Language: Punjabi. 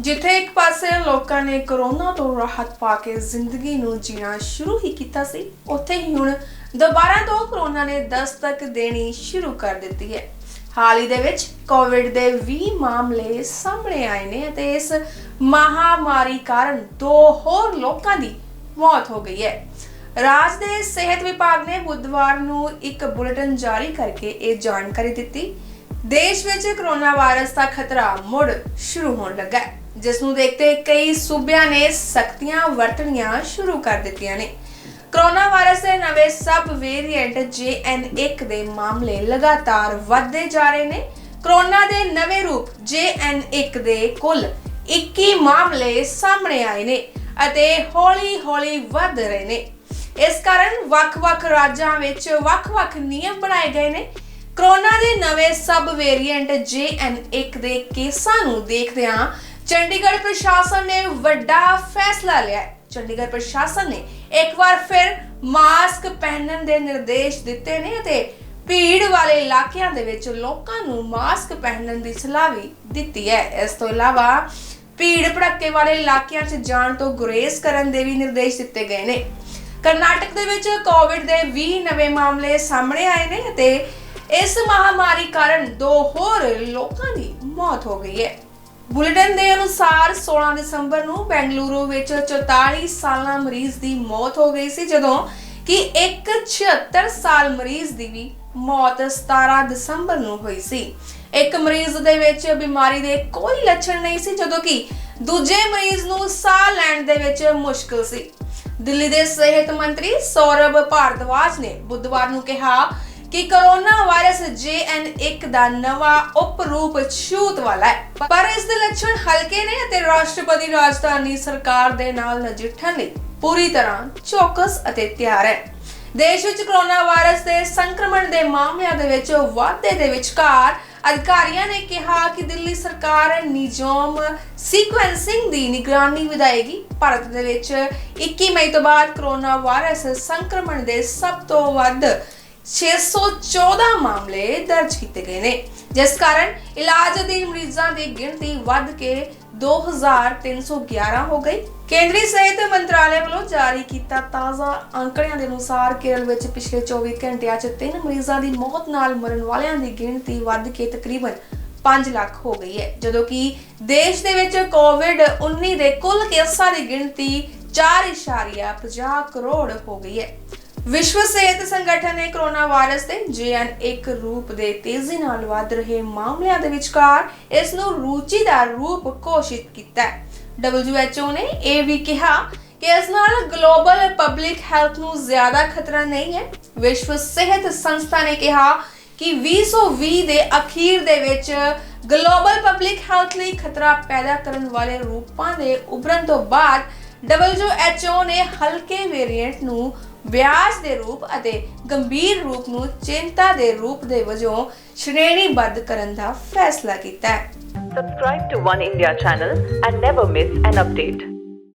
ਜਿੱਥੇ ਇੱਕ ਪਾਸੇ ਲੋਕਾਂ ਨੇ ਕਰੋਨਾ ਤੋਂ ਰਾਹਤ ਪਾ ਕੇ ਜ਼ਿੰਦਗੀ ਨੂੰ ਜੀਣਾ ਸ਼ੁਰੂ ਹੀ ਕੀਤਾ ਸੀ, ਉੱਥੇ ਹੀ ਹੁਣ ਦੁਬਾਰਾ ਤੋਂ ਕਰੋਨਾ ਨੇ ਦਸਤਕ ਦੇਣੀ ਸ਼ੁਰੂ ਕਰ ਦਿੱਤੀ ਹੈ। ਹਾਲ ਹੀ ਦੇ ਵਿੱਚ ਕੋਵਿਡ ਦੇ 20 ਮਾਮਲੇ ਸਾਹਮਣੇ ਆਏ ਨੇ ਅਤੇ ਇਸ ਮਹਾਮਾਰੀ ਕਾਰਨ ਦੋ ਹੋਰ ਲੋਕਾਂ ਦੀ ਮੌਤ ਹੋ ਗਈ ਹੈ। ਰਾਜ ਦੇ ਸਿਹਤ ਵਿਭਾਗ ਨੇ ਬੁੱਧਵਾਰ ਨੂੰ ਇੱਕ ਬੁਲੇਟਿਨ ਜਾਰੀ ਕਰਕੇ ਇਹ ਜਾਣਕਾਰੀ ਦਿੱਤੀ। ਦੇਸ਼ ਵਿੱਚ ਕਰੋਨਾ ਵਾਇਰਸ ਦਾ ਖਤਰਾ ਮੁੜ ਸ਼ੁਰੂ ਹੋਣ ਲੱਗਾ ਹੈ। ਜਿਸ ਨੂੰ ਦੇਖਦੇ ਕਈ ਸੂਬਿਆਂ ਨੇ ਸਖਤੀਆਂ ਵਰਤਣੀਆਂ ਸ਼ੁਰੂ ਕਰ ਦਿੱਤੀਆਂ ਨੇ। ਕਰੋਨਾ ਵਾਇਰਸ ਦੇ ਨਵੇਂ ਸਬ ਵੇਰੀਐਂਟ JN1 ਦੇ ਮਾਮਲੇ ਲਗਾਤਾਰ ਵੱਧਦੇ ਜਾ ਰਹੇ ਨੇ। ਕਰੋਨਾ ਦੇ ਨਵੇਂ ਰੂਪ JN1 ਦੇ ਕੁੱਲ 21 ਮਾਮਲੇ ਸਾਹਮਣੇ ਆਏ ਨੇ ਅਤੇ ਹੌਲੀ-ਹੌਲੀ ਵੱਧ ਰਹੇ ਨੇ। ਇਸ ਕਾਰਨ ਵੱਖ-ਵੱਖ ਰਾਜਾਂ ਵਿੱਚ ਵੱਖ-ਵੱਖ ਨਿਯਮ ਬਣਾਏ ਗਏ ਨੇ। ਕਰੋਨਾ ਦੇ ਨਵੇਂ ਸਬ ਵੇਰੀਐਂਟ JN1 ਦੇ ਕੇਸਾਂ ਨੂੰ ਦੇਖਦਿਆਂ ਚੰਡੀਗੜ੍ਹ ਪ੍ਰਸ਼ਾਸਨ ਨੇ ਵੱਡਾ ਫੈਸਲਾ ਲਿਆ ਚੰਡੀਗੜ੍ਹ ਪ੍ਰਸ਼ਾਸਨ ਨੇ ਇੱਕ ਵਾਰ ਫਿਰ ਮਾਸਕ ਪਹਿਨਣ ਦੇ ਨਿਰਦੇਸ਼ ਦਿੱਤੇ ਨੇ ਅਤੇ ਭੀੜ ਵਾਲੇ ਇਲਾਕਿਆਂ ਦੇ ਵਿੱਚ ਲੋਕਾਂ ਨੂੰ ਮਾਸਕ ਪਹਿਨਣ ਦੀ ਸਲਾਹ ਵੀ ਦਿੱਤੀ ਹੈ। ਇਸ ਤੋਂ ਇਲਾਵਾ ਭੀੜ ਭੜੱਕੇ ਵਾਲੇ ਇਲਾਕਿਆਂ 'ਚ ਜਾਣ ਤੋਂ ਗੁਰੇਜ਼ ਕਰਨ ਦੇ ਵੀ ਨਿਰਦੇਸ਼ ਦਿੱਤੇ ਗਏ ਨੇ। ਕਰਨਾਟਕ ਦੇ ਵਿੱਚ ਕੋਵਿਡ ਦੇ 20 ਨਵੇਂ ਮਾਮਲੇ ਸਾਹਮਣੇ ਆਏ ਨੇ ਅਤੇ ਇਸ ਮਹਾਮਾਰੀ ਕਾਰਨ ਦੋ ਹੋਰ ਲੋਕਾਂ ਦੀ ਮੌਤ ਹੋ ਗਈ ਹੈ। ਬੁਲੇਟਿਨ ਦੇ ਅਨੁਸਾਰ 16 ਦਸੰਬਰ ਨੂੰ ਬੈਂਗਲੁਰੂ ਵਿੱਚ 44 ਸਾਲਾ ਮਰੀਜ਼ ਦੀ ਮੌਤ ਹੋ ਗਈ ਸੀ, ਜਦੋਂ ਕਿ ਇੱਕ 76 ਸਾਲ ਮਰੀਜ਼ ਦੀ ਵੀ ਮੌਤ 17 ਦਸੰਬਰ ਨੂੰ ਹੋਈ ਸੀ। ਇੱਕ ਮਰੀਜ਼ ਦੇ ਵਿੱਚ ਬਿਮਾਰੀ ਦੇ ਕੋਈ ਲੱਛਣ ਨਹੀਂ ਸੀ, ਜਦੋਂ ਕਿ ਦੂਜੇ ਮਰੀਜ਼ ਨੂੰ ਸਾਹ ਲੈਣ ਦੇ ਵਿੱਚ ਮੁਸ਼ਕਲ ਸੀ। ਦਿੱਲੀ ਦੇ ਸਿਹਤ ਮੰਤਰੀ ਸੌਰਭ ਭਾਰਦਵਾਜ ਨੇ ਬੁੱਧਵਾਰ ਨੂੰ ਕਿਹਾ ਕਿ ਕਰੋਨਾ ਵਾਇਰਸ JN1 ਦਾ ਨਵਾਂ ਉਪਰੂਪ ਛੂਤ ਵਾਲਾ ਹੈ। ਪਰ ਇਸ ਦੇ ਲੱਛਣ ਹਲਕੇ ਨੇ ਅਤੇ ਰਾਸ਼ਟਰਪਤੀ ਰਾਜਧਾਨੀ ਸਰਕਾਰ ਦੇ ਨਾਲ ਨਜਿੱਠਣ ਲਈ ਪੂਰੀ ਤਰ੍ਹਾਂ ਚੌਕਸ ਅਤੇ ਤਿਆਰ ਹੈ। ਦੇਸ਼ ਵਿੱਚ ਕਰੋਨਾ ਵਾਇਰਸ ਦੇ ਸੰਕਰਮਣ ਦੇ ਮਾਮਲਿਆਂ ਦੇ ਵਿੱਚ ਵਾਧੇ ਦੇ ਵਿਚਕਾਰ ਅਧਿਕਾਰੀਆਂ ਨੇ ਕਿਹਾ ਕਿ ਦਿੱਲੀ ਸਰਕਾਰ ਨਿਯਮ ਸੀਕੁਐਂਸਿੰਗ ਦੀ ਨਿਗਰਾਨੀ ਵਧਾਏਗੀ। ਭਾਰਤ ਦੇ ਵਿੱਚ 21 ਮਈ ਤੋਂ ਬਾਅਦ ਕਰੋਨਾ ਵਾਇਰਸ ਸੰਕਰਮਣ ਦੇ ਸਭ ਤੋਂ ਵੱਧ 614 ਮਾਮਲੇ ਦਰਜ ਕੀਤੇ ਗਏ ਨੇ, ਜਿਸ ਕਾਰਨ ਇਲਾਜ ਅਧੀਨ ਮਰੀਜ਼ਾਂ ਦੀ ਗਿਣਤੀ ਵੱਧ ਕੇ 2311 ਹੋ ਗਈ। ਕੇਂਦਰੀ ਸਿਹਤ ਮੰਤਰਾਲੇ ਵੱਲੋਂ ਜਾਰੀ ਕੀਤਾ ਤਾਜ਼ਾ ਅੰਕੜਿਆਂ ਦੇ ਅਨੁਸਾਰ ਕੇਰਲ ਵਿੱਚ ਪਿਛਲੇ 24 ਘੰਟਿਆਂ 'ਚ ਤਿੰਨ ਮਰੀਜ਼ਾਂ ਦੀ ਮੌਤ ਨਾਲ ਮਰਨ ਵਾਲਿਆਂ ਦੀ ਗਿਣਤੀ ਵੱਧ ਕੇ ਤਕਰੀਬਨ 5 ਲੱਖ ਹੋ ਗਈ ਹੈ, ਜਦੋਂ ਕਿ ਦੇਸ਼ ਦੇ ਵਿੱਚ ਕੋਵਿਡ-19 ਦੇ ਕੁੱਲ ਕੇਸਾਂ ਦੀ ਗਿਣਤੀ 4.50 ਕਰੋੜ ਹੋ ਗਈ ਹੈ। ਵਿਸ਼ਵ ਸਿਹਤ ਸੰਗਠਨ ਨੇ ਕੋਰੋਨਾ ਵਾਇਰਸ ਦੇ JN1 ਰੂਪ ਦੇ ਤੇਜ਼ੀ ਨਾਲ ਵੱਧ ਰਹੇ ਮਾਮਲਿਆਂ ਦੇ ਵਿਚਕਾਰ ਇਸ ਨੂੰ ਰੂਚੀ ਰੂਪ ਘੋਸ਼ਿਤ ਕੀਤਾ ਹੈ। WHO ਨੇ ਇਹ ਵੀ ਕਿਹਾ ਕਿ ਇਸ ਨਾਲ ਗਲੋਬਲ ਪਬਲਿਕ ਹੈਲਥ ਨੂੰ ਜ਼ਿਆਦਾ ਖਤਰਾ ਨਹੀਂ ਹੈ। ਵਿਸ਼ਵ ਸਿਹਤ ਸੰਸਥਾ ਨੇ ਕਿਹਾ ਕਿ 2020 ਦੇ ਅਖੀਰ ਦੇ ਵਿੱਚ ਗਲੋਬਲ ਪਬਲਿਕ ਹੈਲਥ ਲਈ ਖਤਰਾ ਪੈਦਾ ਕਰਨ ਵਾਲੇ ਰੂਪਾਂ ਦੇ ਉਭਰਨ ਤੋਂ ਬਾਅਦ WHO ਨੇ ਹਲਕੇ ਵੇਰੀਐਂਟ ਨੂੰ ਵਿਆਜ ਦੇ ਰੂਪ ਅਤੇ ਗੰਭੀਰ ਰੂਪ ਨੂੰ ਚਿੰਤਾ ਦੇ ਰੂਪ ਦੇ ਵਜੋਂ ਸ਼੍ਰੇਣੀਬੱਧ ਕਰਨ ਦਾ ਫੈਸਲਾ ਕੀਤਾ ਹੈ subscribe to one India channel and never miss an update